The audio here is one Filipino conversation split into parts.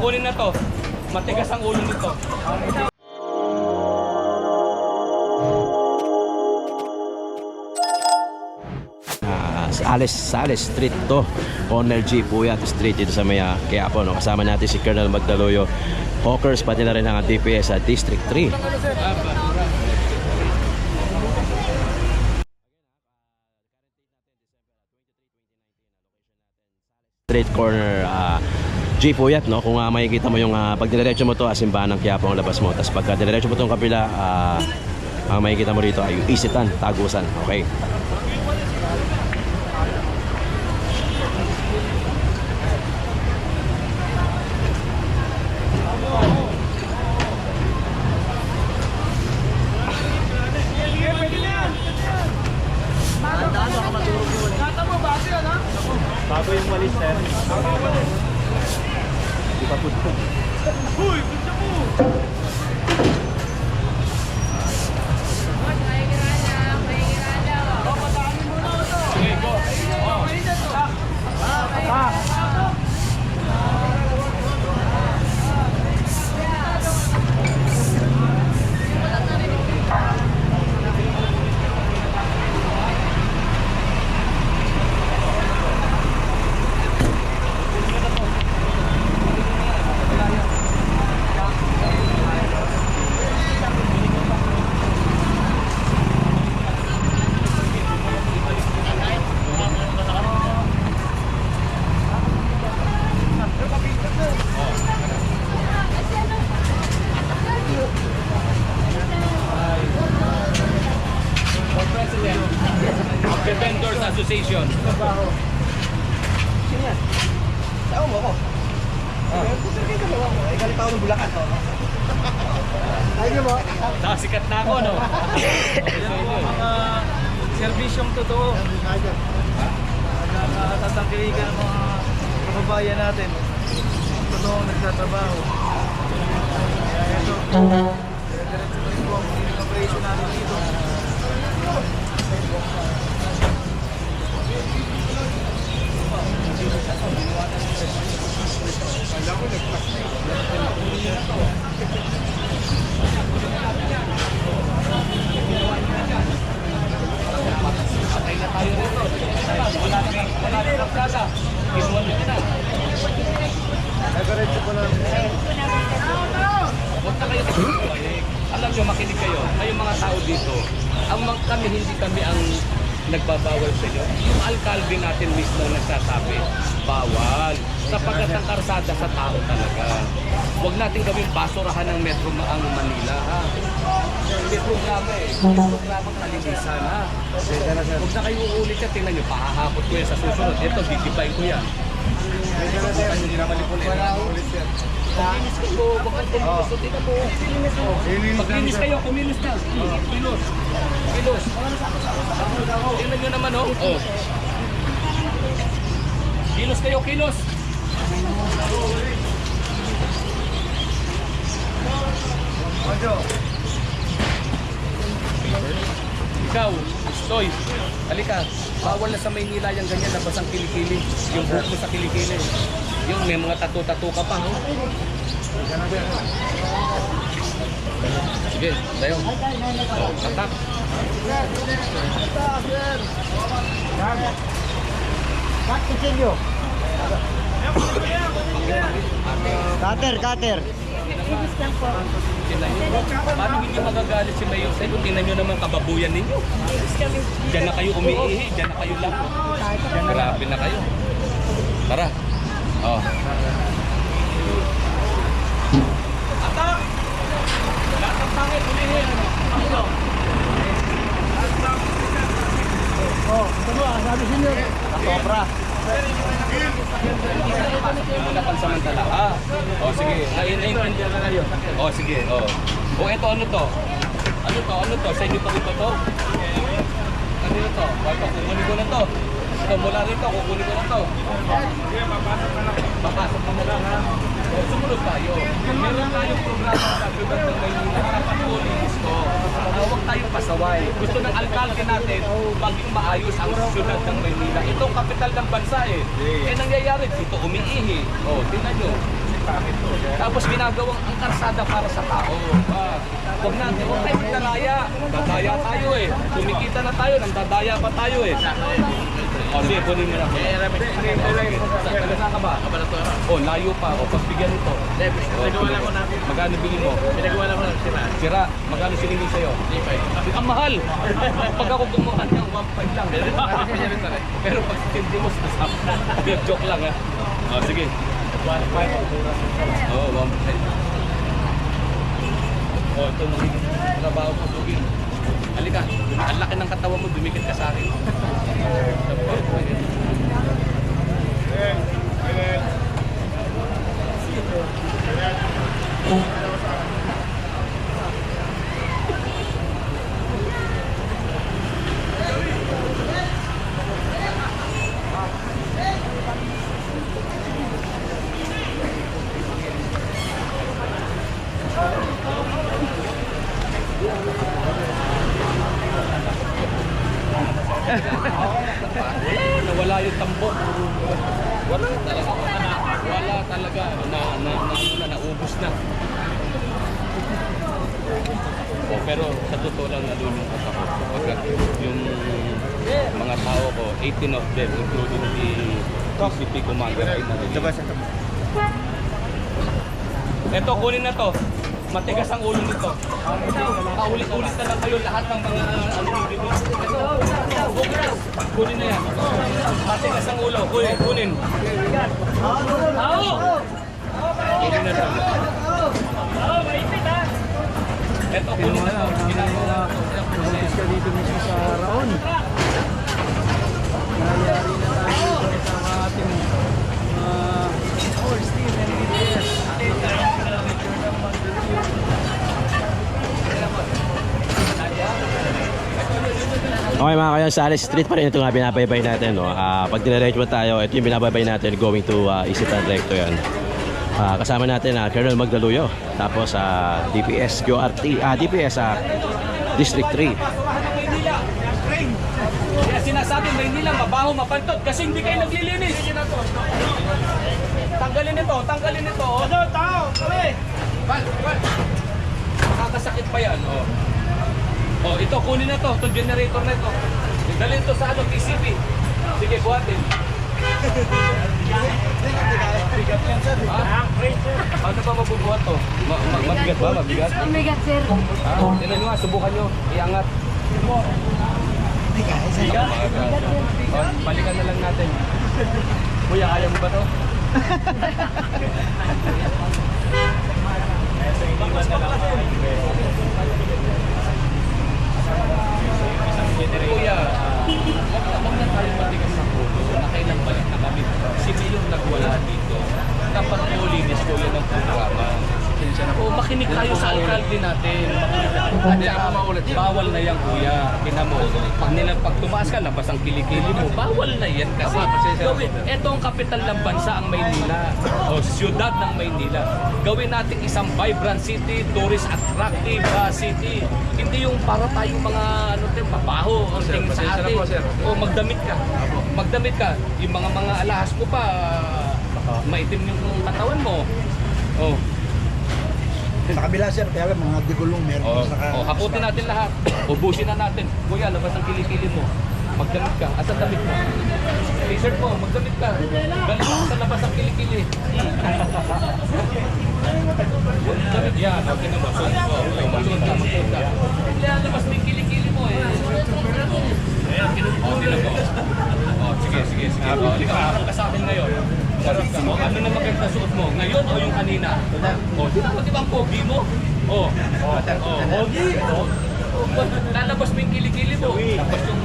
kunin na to. Matigas ang ulo nito. Ah, sa Alice Sales Street to Corner G po street dito sa Maya Quiapo no? kasama natin si Colonel Magdaloyo Hawkers pati na rin ang DPS sa District 3 Street corner ah, G po yan no? kung uh, makikita mo yung uh, pag diretso mo to ah, simbahan ng Quiapo ang labas mo. Tapos pag diretso mo tong kapila ah, ang makikita mo rito ay yung Isitan, Tagusan. Okay. Bago yung walis, sir. Di pa po. The Vendors Association. Tao mo ako. Ah. Ay, galing pa ako ng Bulacan. Ayun mo. Ah, sikat na ako, no? mga serbisyong totoo. Nakatatangkiligan ng mga kababayan natin. Totoo nagtatrabaho. Kaya ito, diretso na rin po ang operation natin dito. Nagaretso ko lang. Huwag na kayo makinig. Alam nyo, makinig kayo. Kayong mga tao dito, ang mga kami, hindi kami ang nagbabawal sa inyo. Yung alkalde natin mismo ang nagsasabi, bawal. Sapagkat ang karsada sa tao talaga. Huwag natin gawing basurahan ng metro ang Manila, ha? May programa eh. May programang kalinisan, ha? Huwag na kayo uulit yan. Tingnan nyo, pahahapot ko yan sa susunod. Ito, didibayin ko yan. Huwag nyo dinamalipunin. Kuminis kayo, huwag kang kumilos. Tingnan mo. Maglinis kayo, kumilos na. Kilos. Kilos. Tingnan nyo naman, oh. oh. Kilos kayo, kilos. Ojo, Ikaw, Stoy, halika. Bawal na sa Maynila yung ganyan, labas ang kilikili. Yung buhok mo sa kilikili. Yung may mga tato-tato ka pa, oh. Sige, tayo. Oh, tatak. Cutter, cutter. Tingnan nyo. Paano hindi magagalit si Mayor sa inyo? Tingnan nyo naman kababuyan ninyo. Diyan na kayo umiihi, diyan na kayo lang. Grabe na kayo. Tara. Oh. Atak! Lahat ng pangit, umiihi. Ano? Oh, ito mo, sabi sa inyo. Sobra. Na pansamantala. Ah, oh sige. Naiintindihan na kayo. Oh sige, oh. O eto ano to? Ano to? Ano to? Sa inyo to ito to? Ano to? Bato, kukunin ko na to. Ito, mula rito, kukunin ko na to. Papasok ka na lang ha. O, sumunod tayo. Meron tayong programa sa Ciudad ng Maynila. Dapat ko. Ah, Huwag tayong pasaway. Gusto ng alkalde natin maging maayos ang Ciudad ng Maynila. Ito ang kapital ng bansa eh. Eh nangyayari dito umiihi. Oh, tingnan nyo. Tapos ginagawang ang karsada para sa tao. Ah, huwag natin, huwag tayo magdalaya. Dadaya tayo eh. Kumikita na tayo, nang dadaya pa tayo eh. O, sige, kunin mo na. Eh, sige. Taga saan ka ba? Oh, layo pa. O, pagbigyan ito. Pinagawa lang ko natin. Magkano bili mo? Pinagawa lang ko natin sira. Sira, magkano siningin sa'yo? 3.5. Ang mahal! Pag ako gumawa ng 1.5 lang. Pero pag hindi mo sa joke lang ha. O, sige. 1.5. Oo, 1.5. Oh, ito magiging trabaho ko, Dugi. Halika, ang laki ng katawan mo, dumikit ka sa akin. Nawala yung tambok. Wala talaga. Wala talaga. Na, na, na, na, naubos na. Oh, pero sa totoo lang nalulungkot ako. Pagka yung mga tao ko, 18 of them, including the PCP commander, ay nalilito. Ito, kunin na to. Matigas ang ulo nito. Paulit-ulit na lang kayo lahat ng mga ano dito. Ito, bukas. Kunin na yan. Matigas ang ulo. Kunin, kunin. Kunin na to. Ito, kunin na to. Ginagawa ko. Ka dito mismo sa Raon. Nangyayari na tayo sa ating uh, All Steel and DPS. Okay mga kayan, sa Alice Street pa rin ito nga binabaybay natin. No? Ah, pag dinerecho mo tayo, ito yung binabaybay natin going to uh, Isitan Recto yan. Ah, kasama natin na Colonel Magdaluyo. Tapos sa DPS, QRT, ah, DPS sa District 3. Maynila. Kaya sinasabi Maynila, mabaho, mapantot kasi hindi kayo naglilinis. Tanggalin ito, tanggalin ito. Ano, tao, kami. Bal, pa yan. Oh. oh, ito, kunin na to, itong generator na ito. Dalhin to sa ano, PCP. Sige, buhatin. Bigat yan, sir. Ha? Paano ba mabubuhat to? Ma- ma- mabigat ba? Mabigat? Omegat, sir. Ah, tingnan nyo nga, subukan nyo. Iangat. Bigat. Oh, balikan na lang natin. Kuya, kaya mo ba to? Kuya, wag na wag na tayo matigas ng ulo na kailang balik na kami. Si Mayor nagwala dito. Dapat po linis ko yan ang programa. O makinig tayo sa alkalde natin. Tayo. maulit. Bawal na yan kuya. Kinamo. Pag nila pag tumaas ka, labas ang kilikili mo. Bawal na yan kasi. Gawin, ito ang kapital ng bansa ang Maynila. O siyudad ng Maynila. Gawin natin isang vibrant city, tourist attractive uh, city. Hindi yung para tayong mga ano din, mabaho ang tingin sa atin. O magdamit ka. Magdamit ka. Yung mga mga alahas ko pa, maitim yung katawan mo. Oh, Sa kabila sir, kaya lang mga digulong meron Oh, sa oh, haputin natin lahat. Ubusin na natin. Kuya, labas ang kilikili mo. Magdamit ka. Asa damit mo? T-shirt mo, magdamit ka. Galing mo sa labas ang kilikili. Damit yan. Okay na. Okay, magsuot ka, magsuot ka. Labas mo yung kilikili mo eh. Oh, tinan mo. Oh, sige, sige, sige. Oh, ikaw, ako ka sa akin ngayon. Oh, ano na maganda suot mo? Ngayon o yung kanina? Oh, di ba, di ba ang pogi mo? Oh, oh, oh, pogi. Oh. Lalabas mo yung kilikili mo. Tapos yung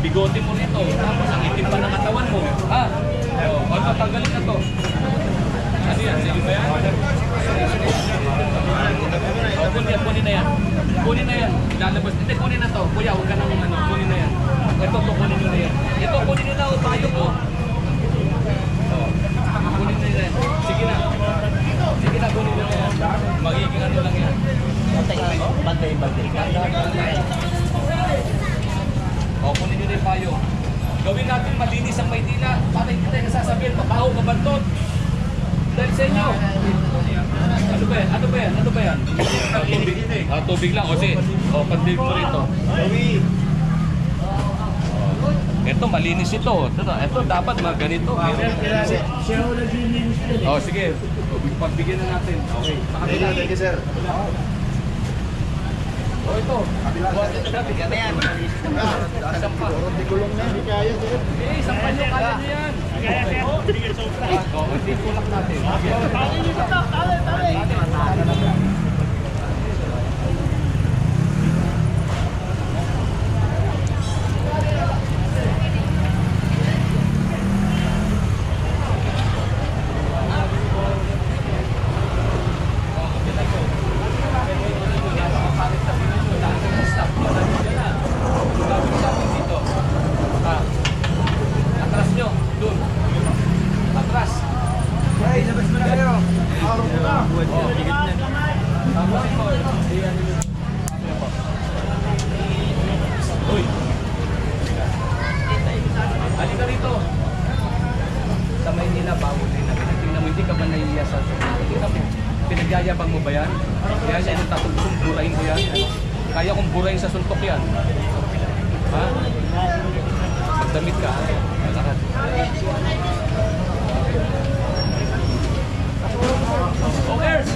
bigote mo nito. Tapos ang itim pa ng katawan mo. Ha? Oh, oh, tatanggalin na to. Ano yan? Sige ba yan? Oh, kunin kunin na yan. Kunin na yan. Ilalabas. Hindi, kunin na to. Kuya, huwag ka nang ano. Kunin na yan. Ito, to, kunin nyo na yan. Ito, kunin nyo na. O, tayo po. Oh, kunin nyo na yan. Sige na. Sige na, kunin nyo na yan. Magiging ano lang yan. O, kunin nyo na yung payo. Gawin natin malinis ang Maynila para hindi tayo nasasabihin, mabaho, mabantot. Dahil sa inyo. Ano ba yan? Ano ba yan? Ah, tubig. Ah, tubig lang. O sige. O, pagdilig mo rito. Ito, malinis ito. Ito, ito dapat mga ganito. Oh, sige. Pagbigyan na natin. Okay. Thank you, sir. Oh, ito. Yan na yan. Isang pa. Hindi kulong na, hindi kaya, sir. Eh, isang pa nyo. Kaya nyo yan. Oh, hindi tulak natin. Ah. Iyayabang mo ba yan? Yan yan yung tatugtong burahin ko yan. Kaya kong burahin sa suntok yan. Ha? Magdamit ka. Lakad. Okay.